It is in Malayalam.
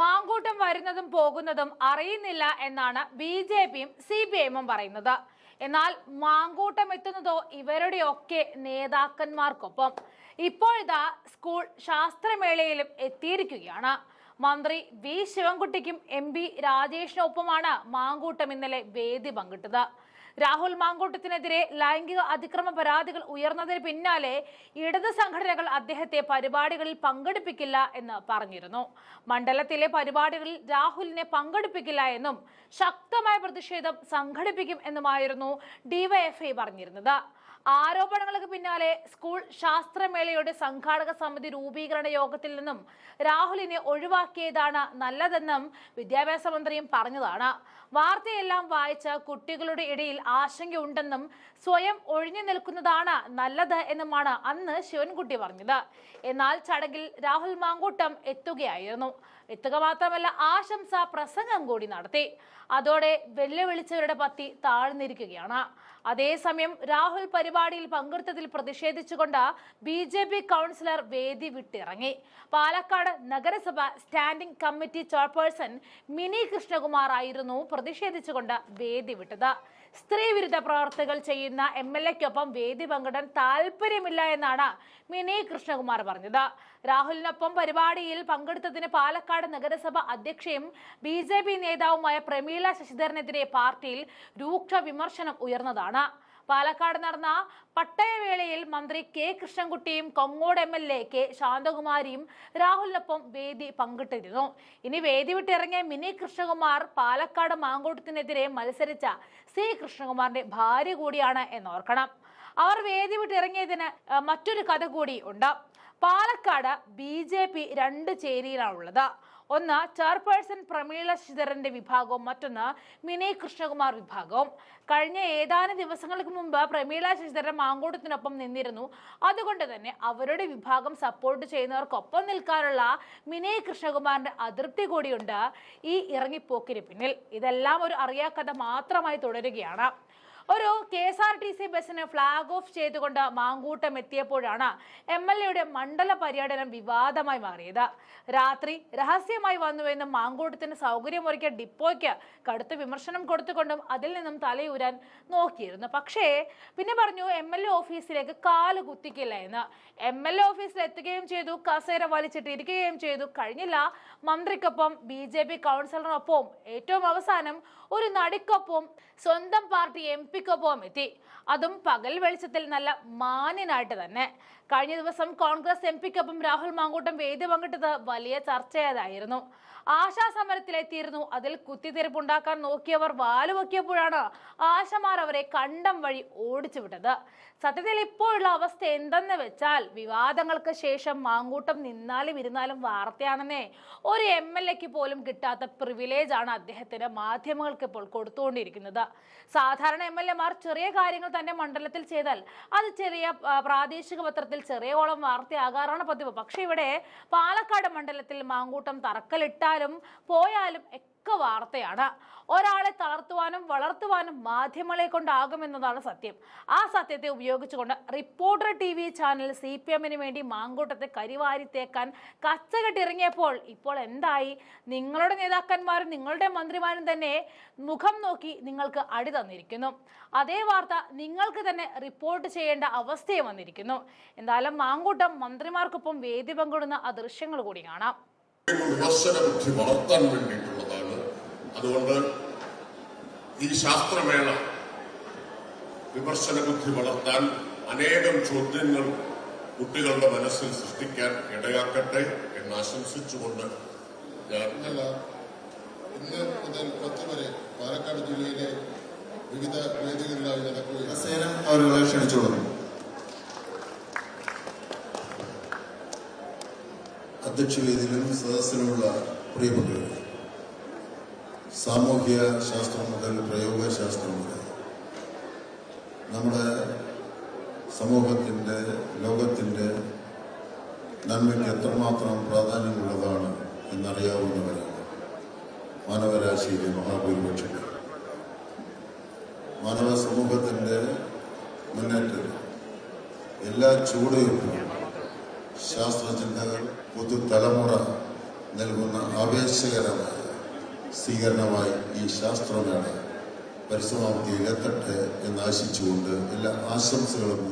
മാങ്കൂട്ടം വരുന്നതും പോകുന്നതും അറിയുന്നില്ല എന്നാണ് ബി ജെ പിയും സി പി എമ്മും പറയുന്നത്. എന്നാൽ മാങ്കൂട്ടം എത്തുന്നതോ ഇവരുടെയൊക്കെ നേതാക്കന്മാർക്കൊപ്പം. ഇപ്പോഴിതാ സ്കൂൾ ശാസ്ത്രമേളയിലും എത്തിയിരിക്കുകയാണ്. മന്ത്രി വി ശിവൻകുട്ടിക്കും എം പി രാജേഷിനൊപ്പമാണ് മാങ്കൂട്ടം ഇന്നലെ വേദി പങ്കിട്ടത്. രാഹുൽ മാങ്കൂട്ടത്തിനെതിരെ ലൈംഗിക അതിക്രമ പരാതികൾ ഉയർന്നതിന് പിന്നാലെ ഇടത് സംഘടനകൾ അദ്ദേഹത്തെ പരിപാടികളിൽ പങ്കെടുപ്പിക്കില്ല എന്ന് പറഞ്ഞിരുന്നു. മണ്ഡലത്തിലെ പരിപാടികളിൽ രാഹുലിനെ പങ്കെടുപ്പിക്കില്ല എന്നും ശക്തമായ പ്രതിഷേധം സംഘടിപ്പിക്കും എന്നുമായിരുന്നു ഡിവൈഎഫ്ഐ പറഞ്ഞിരുന്നത്. ആരോപണങ്ങൾക്ക് പിന്നാലെ സ്കൂൾ ശാസ്ത്രമേളയുടെ സംഘാടക സമിതി രൂപീകരണ യോഗത്തിൽ നിന്നും രാഹുലിനെ ഒഴിവാക്കിയതാണ് നല്ലതെന്നും വിദ്യാഭ്യാസ മന്ത്രിയും പറഞ്ഞതാണ്. വാർത്തയെല്ലാം വായിച്ച കുട്ടികളുടെ ഇടയിൽ ആശങ്കയുണ്ടെന്നും സ്വയം ഒഴിഞ്ഞു നിൽക്കുന്നതാണ് നല്ലത് എന്നുമാണ് അന്ന് ശിവൻകുട്ടി പറഞ്ഞത്. എന്നാൽ ചടങ്ങിൽ രാഹുൽ മാങ്കൂട്ടം എത്തുകയായിരുന്നു. എത്തുക മാത്രമല്ല ആശംസ പ്രസംഗം കൂടി നടത്തി. അതോടെ വെല്ലുവിളിച്ചവരുടെ പത്തി താഴ്ന്നിരിക്കുകയാണ്. അതേസമയം രാഹുൽ പരിപാടിയിൽ പങ്കെടുത്തതിൽ പ്രതിഷേധിച്ചുകൊണ്ട് ബി ജെ പി കൗൺസിലർ വേദി വിട്ടിറങ്ങി. പാലക്കാട് നഗരസഭ standing committee chairperson Mini Krishnakumar ആയിരുന്നു പ്രതിഷേധിച്ചുകൊണ്ട് വേദി വിട്ടത്. സ്ത്രീവിരുദ്ധ പ്രവർത്തികൾ ചെയ്യുന്ന എം എൽ എക്കൊപ്പം വേദി പങ്കിടാൻ താല്പര്യമില്ല എന്നാണ് മിനി കൃഷ്ണകുമാർ പറഞ്ഞത്. രാഹുലിനൊപ്പം പരിപാടിയിൽ പങ്കെടുത്തതിന് പാലക്കാട് നഗരസഭ അധ്യക്ഷയും ബി നേതാവുമായ പ്രമീള ശശിധരനെതിരെ പാർട്ടിയിൽ രൂക്ഷ വിമർശനം ഉയർന്നതാണ്. പാലക്കാട് നടന്ന പട്ടയവേളയിൽ മന്ത്രി K കൃഷ്ണൻകുട്ടിയും Kongad M L A K ശാന്തകുമാരിയും രാഹുലിനൊപ്പം വേദി പങ്കിട്ടിരുന്നു. ഇനി വേദി വിട്ടിറങ്ങിയ മിനി കൃഷ്ണകുമാർ പാലക്കാട് മാങ്കോട്ടത്തിനെതിരെ മത്സരിച്ച സി കൃഷ്ണകുമാറിന്റെ ഭാര്യ കൂടിയാണ് എന്നോർക്കണം. അവർ വേദി വിട്ടിറങ്ങിയതിന് മറ്റൊരു കഥ കൂടി ഉണ്ട്. പാലക്കാട് ബി ജെ പി രണ്ട് ചേരിയിലാണുള്ളത്. ഒന്ന് ചെയർപേഴ്സൺ പ്രമീള ശിധരന്റെ വിഭാഗവും മറ്റൊന്ന് മിനി കൃഷ്ണകുമാർ വിഭാഗവും. കഴിഞ്ഞ ഏതാനും ദിവസങ്ങൾക്ക് മുമ്പ് പ്രമീള ശിധരൻ മാങ്കൂട്ടത്തിനൊപ്പം നിന്നിരുന്നു. അതുകൊണ്ട് തന്നെ അവരുടെ വിഭാഗം സപ്പോർട്ട് ചെയ്യുന്നവർക്കൊപ്പം നിൽക്കാനുള്ള മിനി കൃഷ്ണകുമാറിന്റെ അതൃപ്തി കൂടിയുണ്ട് ഈ ഇറങ്ങിപ്പോക്കിന് പിന്നിൽ. ഇതെല്ലാം ഒരു അറിയാക്കഥ മാത്രമായി തുടരുകയാണ്. ഒരു K S R T C ബസ്സിന് ഫ്ളാഗ് ഓഫ് ചെയ്തുകൊണ്ട് മാങ്കൂട്ടം എത്തിയപ്പോഴാണ് എം എൽ എയുടെ മണ്ഡല പര്യടനം വിവാദമായി മാറിയത്. രാത്രി രഹസ്യമായി വന്നുവെന്നും മാങ്കൂട്ടത്തിന് സൗകര്യമൊരുക്കിയ ഡിപ്പോയ്ക്ക് കടുത്ത വിമർശനം കൊടുത്തുകൊണ്ടും അതിൽ നിന്നും തലയൂരാൻ നോക്കിയിരുന്നു. പക്ഷേ പിന്നെ പറഞ്ഞു എം എൽ എ ഓഫീസിലേക്ക് കാൽ കുത്തിക്കില്ല എന്ന്. എം എൽ എ ഓഫീസിൽ എത്തുകയും ചെയ്തു കസേര വലിച്ചിട്ട് ഇരിക്കുകയും ചെയ്തു. കഴിഞ്ഞില്ല മന്ത്രിക്കൊപ്പം ബി ജെ പി കൗൺസിലറിനൊപ്പവും ഏറ്റവും അവസാനം ഒരു നടിക്കൊപ്പം സ്വന്തം പാർട്ടി എം പിക്കൊപ്പവും എത്തി. അതും പകൽ വെളിച്ചത്തിൽ നല്ല മാന്യനായിട്ട് തന്നെ. കഴിഞ്ഞ ദിവസം കോൺഗ്രസ് എം പിക്കൊപ്പം രാഹുൽ മാങ്കൂട്ടം വേദി പങ്കിട്ടത് വലിയ ചർച്ചയായതായിരുന്നു. ആശാസമരത്തിലെത്തിയിരുന്നു അതിൽ കുത്തിത്തിരിപ്പുണ്ടാക്കാൻ നോക്കിയവർ വാലുവെക്കിയപ്പോഴാണ് ആശമാർ അവരെ കണ്ടം വഴി ഓടിച്ചു വിട്ടത് സത്യത്തിൽ ഇപ്പോഴുള്ള അവസ്ഥ എന്തെന്ന് വെച്ചാൽ വിവാദങ്ങൾക്ക് ശേഷം മാങ്കൂട്ടം നിന്നാലും ഇരുന്നാലും വാർത്തയാണെന്നേ ഒരു എം എൽ എക്ക് പോലും കിട്ടാത്ത പ്രിവിലേജ് ആണ് അദ്ദേഹത്തിന് മാധ്യമങ്ങൾക്ക് ഇപ്പോൾ കൊടുത്തുകൊണ്ടിരിക്കുന്നത്. സാധാരണ എം എൽ എമാർ ചെറിയ കാര്യങ്ങൾ തന്നെ മണ്ഡലത്തിൽ ചെയ്താൽ അത് ചെറിയ പ്രാദേശിക പത്രത്തിൽ ചെറിയോളം വാർത്തയാകാറാണ് പതിവ്. പക്ഷേ ഇവിടെ പാലക്കാട് മണ്ഡലത്തിൽ മാങ്കൂട്ടം തറക്കലിട്ടാലും പോയാലും ഒക്കെ വാർത്തയാണ്. ഒരാളെ തളർത്തുവാനും വളർത്തുവാനും മാധ്യമങ്ങളെ കൊണ്ടാകുമെന്നതാണ് സത്യം. ആ സത്യത്തെ ഉപയോഗിച്ചുകൊണ്ട് reporter T V channel C P എമ്മിന് വേണ്ടി മാങ്കൂട്ടത്തെ കരിവാരി തേക്കാൻ കച്ചകെട്ടിറങ്ങിയപ്പോൾ ഇപ്പോൾ എന്തായി? നിങ്ങളുടെ നേതാക്കന്മാരും നിങ്ങളുടെ മന്ത്രിമാരും തന്നെ മുഖം നോക്കി നിങ്ങൾക്ക് അടി തന്നിരിക്കുന്നു. അതേ വാർത്ത നിങ്ങൾക്ക് തന്നെ റിപ്പോർട്ട് ചെയ്യേണ്ട അവസ്ഥയും വന്നിരിക്കുന്നു. എന്തായാലും മാങ്കൂട്ടം മന്ത്രിമാർക്കൊപ്പം വേദി പങ്കിടുന്ന ആ ദൃശ്യങ്ങൾ കൂടി കാണാം. വളർത്താൻ വേണ്ടിയിട്ടുള്ളതാണ് അതുകൊണ്ട് ഈ ശാസ്ത്രമേള വിമർശന ബുദ്ധി വളർത്താൻ അനേകം ചോദ്യങ്ങൾ കുട്ടികളുടെ മനസ്സിൽ സൃഷ്ടിക്കാൻ ഇടയാക്കട്ടെ എന്ന് ആശംസിച്ചുകൊണ്ട് ഞാൻ ഇന്ന് മുതൽ പത്ത് വരെ പാലക്കാട് ജില്ലയിലെ വിവിധ വേദികളിലായി നടക്കുകയാണ്. അവരുകളെ അധ്യക്ഷ അധ്യക്ഷവേദിയിലും സദസ്സിലുമുള്ള പ്രിയപ്പെട്ടവർ സാമൂഹ്യ ശാസ്ത്രം മുതൽ പ്രയോഗശാസ്ത്രം വരെ. നമ്മുടെ സമൂഹത്തിന്റെ ലോകത്തിന്റെ നന്മയ്ക്ക് എത്രമാത്രം പ്രാധാന്യമുള്ളതാണ് എന്നറിയാവുന്നവരാണ് മാനവരാശിയിലെ മഹാഭൂരിപക്ഷം മാനവ സമൂഹത്തിന്റെ മുന്നേറ്റം. എല്ലാ ചുവടുവയ്പ്പും ശാസ്ത്രചിന്തകൾ പുതുതലമുറ നൽകുന്ന ആവേശകരമായ സ്വീകരണമായി ഈ ശാസ്ത്രമേള പരിസമാപ്തിയിലെത്തട്ടെ എത്തട്ടെ എന്നാശിച്ചുകൊണ്ട് എല്ലാ ആശംസകളും